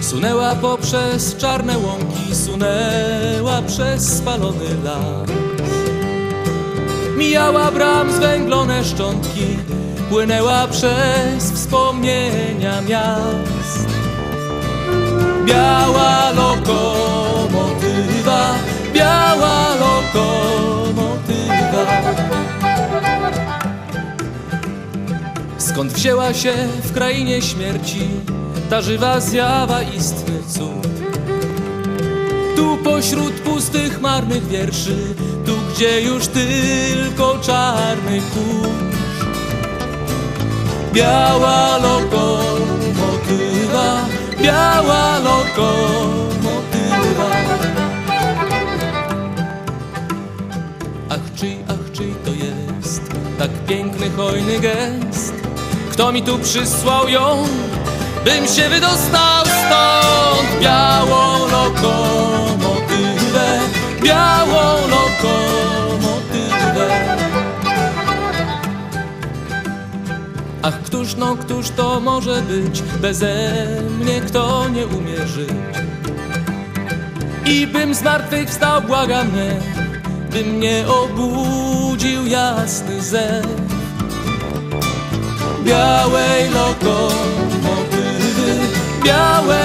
Sunęła poprzez czarne łąki, sunęła przez spalony las. Mijała bram zwęglone szczątki, płynęła przez wspomnienia miast. Biała Skąd wzięła się w krainie śmierci ta żywa zjawa istny cud? Tu pośród pustych, marnych wierszy, tu gdzie już tylko czarny kurz. Biała lokomotywa, biała lokomotywa. Ach czyj, ach czyj to jest tak piękny, hojny gest? Kto mi tu przysłał ją, bym się wydostał stąd? Białą lokomotywę, białą lokomotywę. Ach, któż, no któż to może być? Beze mnie kto nie umie żyć? I bym z martwych wstał, błagam by mnie obudził jasny zew białej lokomotywy, białej